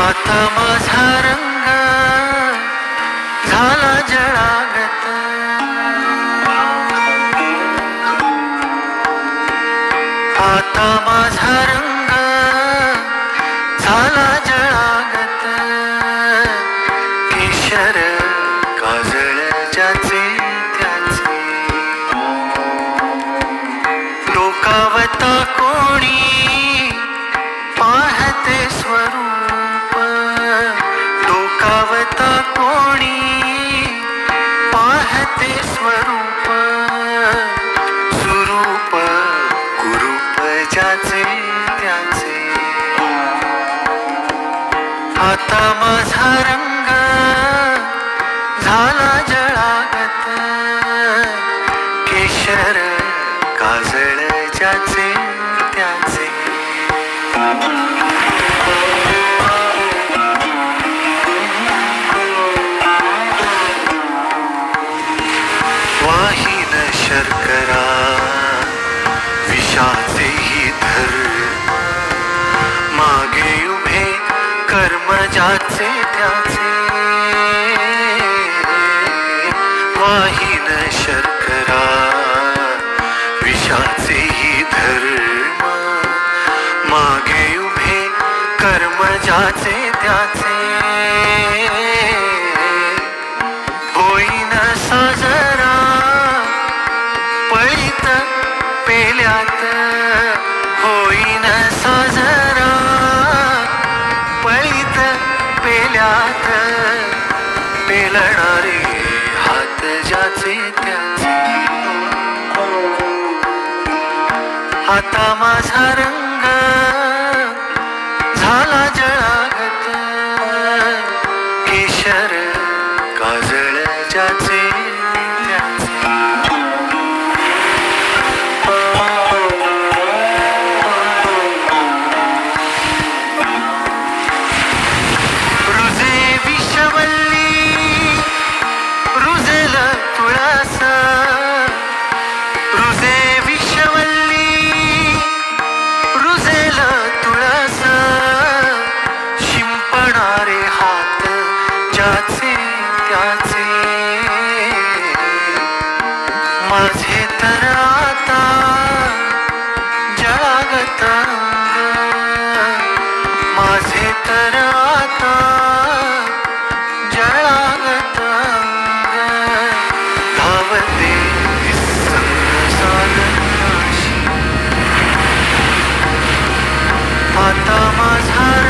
आता माझा रंग झाला जळागत. आता माझा रंग झाला जळागत. केशर काजळ ज्याचे त्याचे. डोकावता कोणी पाहते स्वरूप. पाहते स्वरूप स्वरूप कुरूप ज्याचे त्याचे आता माझा रंग झाला जळागत केशर काजळ ज्याचे त्याचे. विषाचेही धर. मागे उभे कर्म ज्याचे त्याचे. वाहिन शर्करा विषाचेही धर्म मागे उभे कर्म ज्याचे त्याचे. पेल्यात होईन साजरा पळीत पेल्यात पेलणारे हात ज्याचे त्याचे. आता माझा रंग झाला जळागत. केशर काजळ ज्याचे ज्याचे त्याचे माझे तर आता जळागत माझे तर आता जळागत धावते निस्संग सागराशी आता माझा